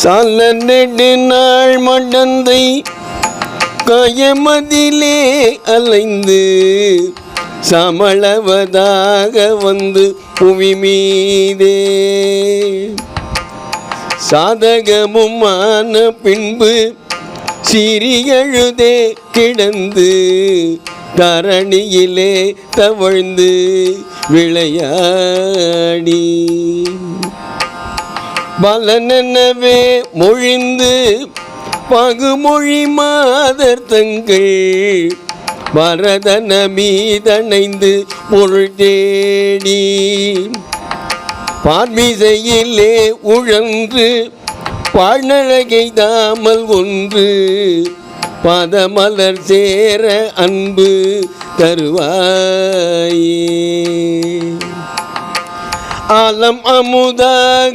சால நெடு நாள் மடந்தை காயமதிலே அலைந்து சமளவதாக வந்து புவி மீதே சாதகமுமான பின்பு சிறியழுதே கிடந்து தரணியிலே தவழ்ந்து விளையாடி. பலனெனவே மொழிந்து பகுமொழி மாதர் தங்கள் பரதன மீதணைந்து பொருள் தேடி பார்மிசையிலே உழன்று பாழ்நழகை தாமல் ஒன்று பதமலர் சேர அன்பு தருவாயே. ஆலம் அமுதாக